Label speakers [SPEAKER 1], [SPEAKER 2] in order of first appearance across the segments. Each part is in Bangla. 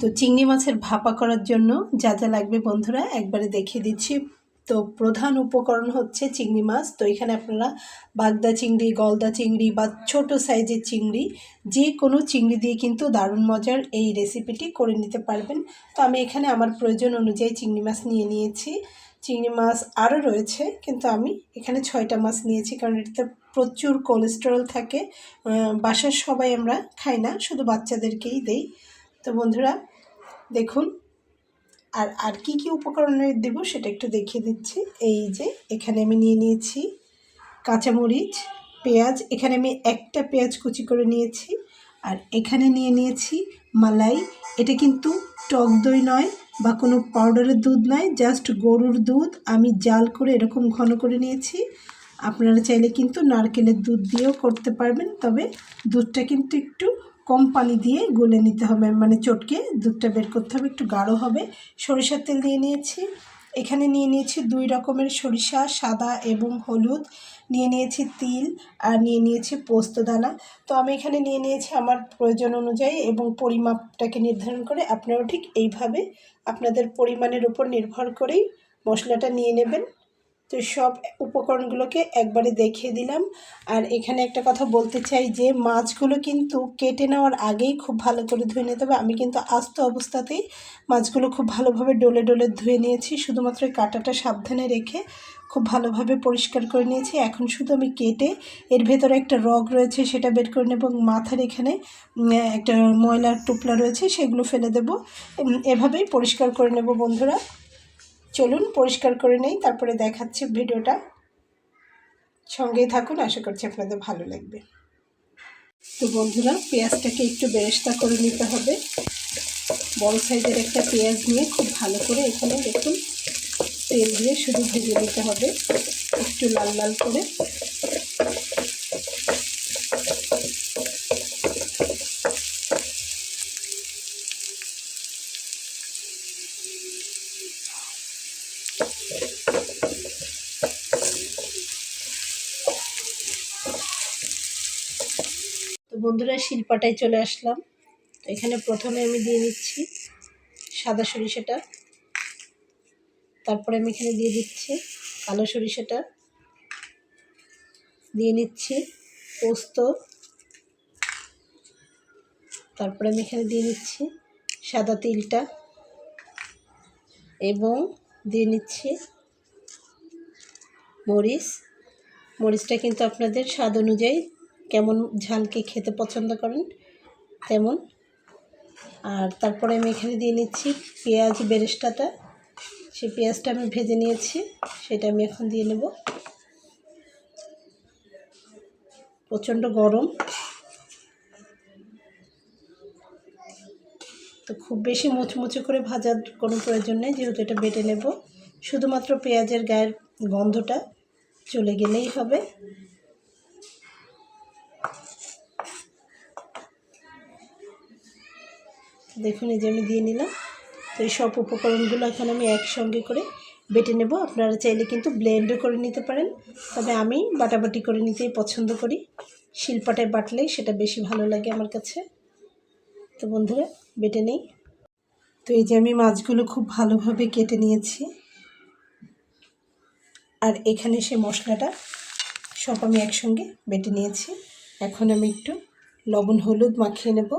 [SPEAKER 1] তো চিংড়ি মাছের ভাপা করার জন্য যা যা লাগবে বন্ধুরা, একবারে দেখিয়ে দিচ্ছি। তো প্রধান উপকরণ হচ্ছে চিংড়ি মাছ। তো এখানে আপনারা বাগদা চিংড়ি, গলদা চিংড়ি বা ছোট সাইজের চিংড়ি, যে কোনো চিংড়ি দিয়ে কিন্তু দারুণ মজার এই রেসিপিটি করে নিতে পারবেন। তো আমি এখানে আমার প্রয়োজন অনুযায়ী চিংড়ি মাছ নিয়ে নিয়েছি। চিংড়ি মাছ আরও রয়েছে, কিন্তু আমি এখানে ছয়টা মাছ নিয়েছি, কারণ এটাতে প্রচুর কোলেস্টেরল থাকে। বাসার সবাই আমরা খাই না, শুধু বাচ্চাদেরকেই দেই। তো বন্ধুরা, দেখুন, আর আর কি কি উপকরণ দেব সেটা একটু দেখিয়ে দিচ্ছি। এই যে, এখানে আমি নিয়ে নিয়েছি কাঁচামরিচ, পেঁয়াজ, এখানে আমি একটা পেঁয়াজ কুচি করে নিয়েছি, আর এখানে নিয়ে নিয়েছি মালাই। এটা কিন্তু টক দই নয় বা কোনো পাউডারের দুধ নয়, জাস্ট গরুর দুধ। আমি জাল করে এরকম ঘন করে নিয়েছি। আপনারা চাইলে কিন্তু নারকেলের দুধ দিয়েও করতে পারবেন, তবে দুধটা কিন্তু একটু কম পানি দিয়ে গুলে নিতে হবে মানে চটকে দুধটা বের করতে হবে, একটু গাঢ় হবে। সরিষার তেল দিয়ে নিয়েছি। এখানে নিয়ে নিয়েছি দুই রকমের সরিষা, সাদা এবং হলুদ। নিয়ে নিয়েছি তিল আর নিয়ে নিয়েছি পোস্ত দানা। তো আমি এখানে নিয়ে নিয়েছি আমার প্রয়োজন অনুযায়ী এবং পরিমাপটাকে নির্ধারণ করে আপনারাও ঠিক এইভাবে আপনাদের পরিমাণের উপর নির্ভর করেই মশলাটা নিয়ে নেবেন। তো সব উপকরণগুলোকে একবারে দেখিয়ে দিলাম। আর এখানে একটা কথা বলতে চাই যে, মাছগুলো কিন্তু কেটে নেওয়ার আগেই খুব ভালো করে ধুয়ে নিতে হবে। আমি কিন্তু আস্ত অবস্থাতেই মাছগুলো খুব ভালোভাবে ডলে ডলে ধুয়ে নিয়েছি। শুধুমাত্র কাঁটাটা সাবধানে রেখে খুব ভালোভাবে পরিষ্কার করে নিয়েছি। এখন শুধু আমি কেটে এর ভেতরে একটা রগ রয়েছে, সেটা বের করে নেব। এবং মাথার এখানে একটা ময়লার টুপলা রয়েছে, সেগুলো ফেলে দেবো। এভাবেই পরিষ্কার করে নেব বন্ধুরা। চলুন পরিষ্কার করে নেই, তারপরে দেখাচ্ছি ভিডিওটা। সঙ্গেই থাকুন, আশা করছি আপনাদের ভালো লাগবে। তো বন্ধুরা, পেঁয়াজটাকে একটু বেরেস্তা করে নিতে হবে। বড় সাইজের একটা পেঁয়াজ নিয়ে খুব ভালো করে এখানে দেখুন, তেল দিয়ে শুধু ভেজে নিতে হবে। একটু লাল লাল করে। তো বন্ধুরা, শিলপাটায় চলে আসলাম। তো এখানে প্রথমে আমি দিয়ে নিচ্ছি সাদা সরিষাটা। তারপরে আমি এখানে দিয়ে দিচ্ছি কালো সরিষাটা। দিয়ে নিচ্ছি পোস্ত। তারপরে আমি এখানে দিয়ে নিচ্ছি সাদা তিলটা। এবং দিয়ে নিচ্ছি। মরিচ। মরিচটা কিন্তু আপনাদের স্বাদ অনুযায়ী কেমন ঝালকে খেতে পছন্দ করেন, তেমন। আর তারপরে আমি এখানে দিয়ে নিচ্ছি পেঁয়াজ বেরেস্তাটা। সেই পেঁয়াজটা আমি ভেজে নিয়েছি, সেটা আমি এখন দিয়ে নেব। প্রচণ্ড গরম। তো খুব বেশি মুচমুচে করে ভাজার কোনো প্রয়োজন নেই, যেহেতু এটা বেটে নেব। শুধুমাত্র পেঁয়াজের গায়ের গন্ধটা চলে গেলেই হবে। দেখুন, এই যে আমি দিয়ে নিলাম। তো এই সব উপকরণগুলো এখন আমি একসঙ্গে করে বেটে নেব। আপনারা চাইলে কিন্তু ব্লেন্ডও করে নিতে পারেন, তবে আমি বাটাবাটি করে নিতেই পছন্দ করি। শিলপাটায় বাটলে সেটা বেশি ভালো লাগে আমার কাছে। তো বন্ধুরা, বেটে নেই। তো এই যে আমি মাছগুলো খুব ভালোভাবে কেটে নিয়েছি। আর এখানে সে মশলাটা সব আমি একসঙ্গে বেটে নিয়েছি। এখন আমি একটু লবণ, হলুদ মাখিয়ে নেব।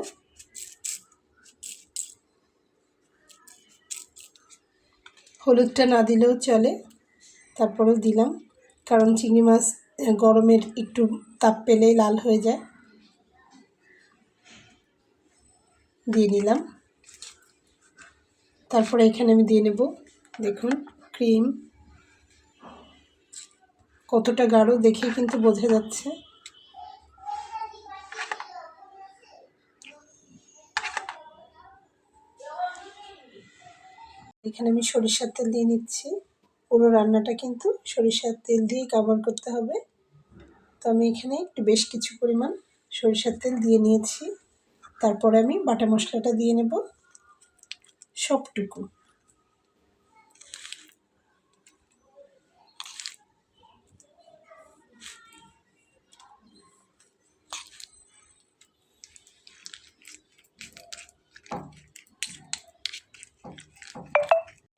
[SPEAKER 1] হলুদটা না দিলেও চলে, তারপরেও দিলাম। কারণ চিংড়ি মাছ, গরমের একটু তাপ পেলেই লাল হয়ে যায়। দিয়ে নিলাম তারপরে এখানে আমি দিয়ে নেব, দেখুন, ক্রিম। কতটা গাঢ় দেখে কিন্তু বোঝা যাচ্ছে। এখানে আমি সরিষার তেল দিয়ে নিচ্ছি। পুরো রান্নাটা কিন্তু সরিষার তেল দিয়েই কাভার করতে হবে। তো আমি এখানে একটু বেশ কিছু পরিমাণ সরিষার তেল দিয়ে নিয়েছি। তারপরে আমি বাটা মশলাটা দিয়ে নেব সবটুকু।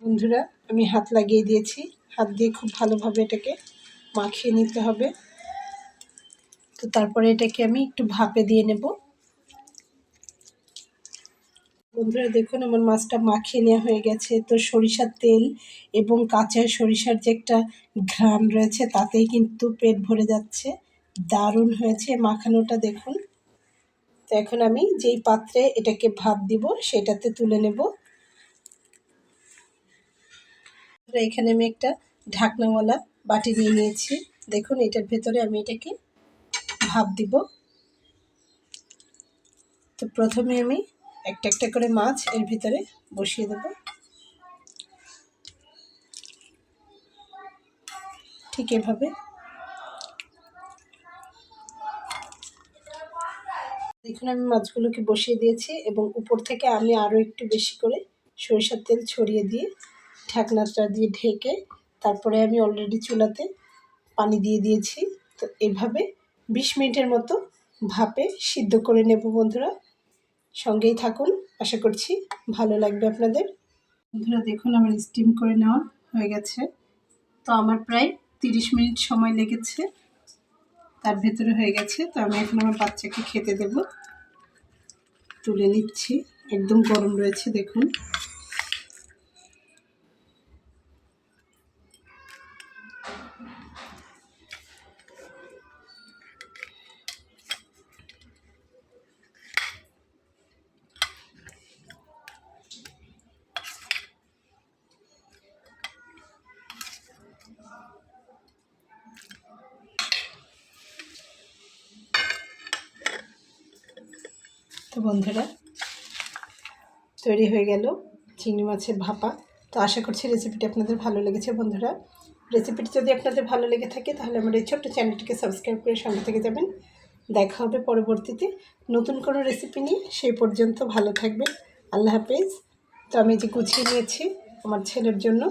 [SPEAKER 1] বন্ধুরা, আমি হাত লাগিয়ে দিয়েছি। হাত দিয়ে খুব ভালোভাবে এটাকে মাখিয়ে নিতে হবে। তো তারপরে এটাকে আমি একটু ভাপে দিয়ে নেব। বন্ধুরা, দেখুন আমার মাছটা মাখিয়ে নেওয়া হয়ে গেছে। তো সরিষার তেল এবং কাঁচা সরিষার যে একটা ঘ্রাণ রয়েছে, তাতেই কিন্তু পেট ভরে যাচ্ছে। দারুণ হয়েছে মাখানোটা, দেখুন। তো এখন আমি যেই পাত্রে এটাকে ভাপ দিব, সেটাতে তুলে নেব। এখানে আমি একটা ঢাকনাওয়ালা বাটি নিয়ে নিয়েছি। দেখুন, এটার ভেতরে আমি এটাকে ভাপ দিব। তো প্রথমে আমি একটা একটা করে মাছ এর ভিতরে বসিয়ে দেব। ঠিক এভাবে। দেখুন, আমি মাছগুলোকে বসিয়ে দিয়েছি এবং উপর থেকে আমি আরও একটু বেশি করে সরিষার তেল ছড়িয়ে দিয়ে ঢাকনাটা দিয়ে ঢেকে তারপরে আমি অলরেডি চুলাতে পানি দিয়ে দিয়েছি। তো এভাবে বিশ মিনিটের মতো ভাপে সিদ্ধ করে নেব বন্ধুরা। সঙ্গেই থাকুন। আশা করছি ভালো লাগবে আপনাদের। বন্ধুরা, দেখুন, আমার স্টিম করে নেওয়া হয়ে গেছে। তো আমার প্রায় তিরিশ মিনিট সময় লেগেছে। তার ভেতরে হয়ে গেছে। তো আমি এখন আমার বাচ্চাকে খেতে দেব। তুলে নিচ্ছি। একদম গরম রয়েছে, দেখুন। তো বন্ধুরা, তৈরি হয়ে গেল চিংড়ি মাছের ভাপা। তো আশা করছি রেসিপিটি আপনাদের ভালো লেগেছে বন্ধুরা। রেসিপিটি যদি আপনাদের ভালো লেগে থাকে, তাহলে আমার এই ছোট্ট চ্যানেলটিকে সাবস্ক্রাইব করে সঙ্গে থেকে যাবেন। দেখা হবে পরবর্তীতে নতুন কোনো রেসিপি নিয়ে। সেই পর্যন্ত ভালো থাকবেন। আল্লাহ হাফেজ। তো আমি যে গুছিয়ে নিয়েছি আমার ছেলের জন্য।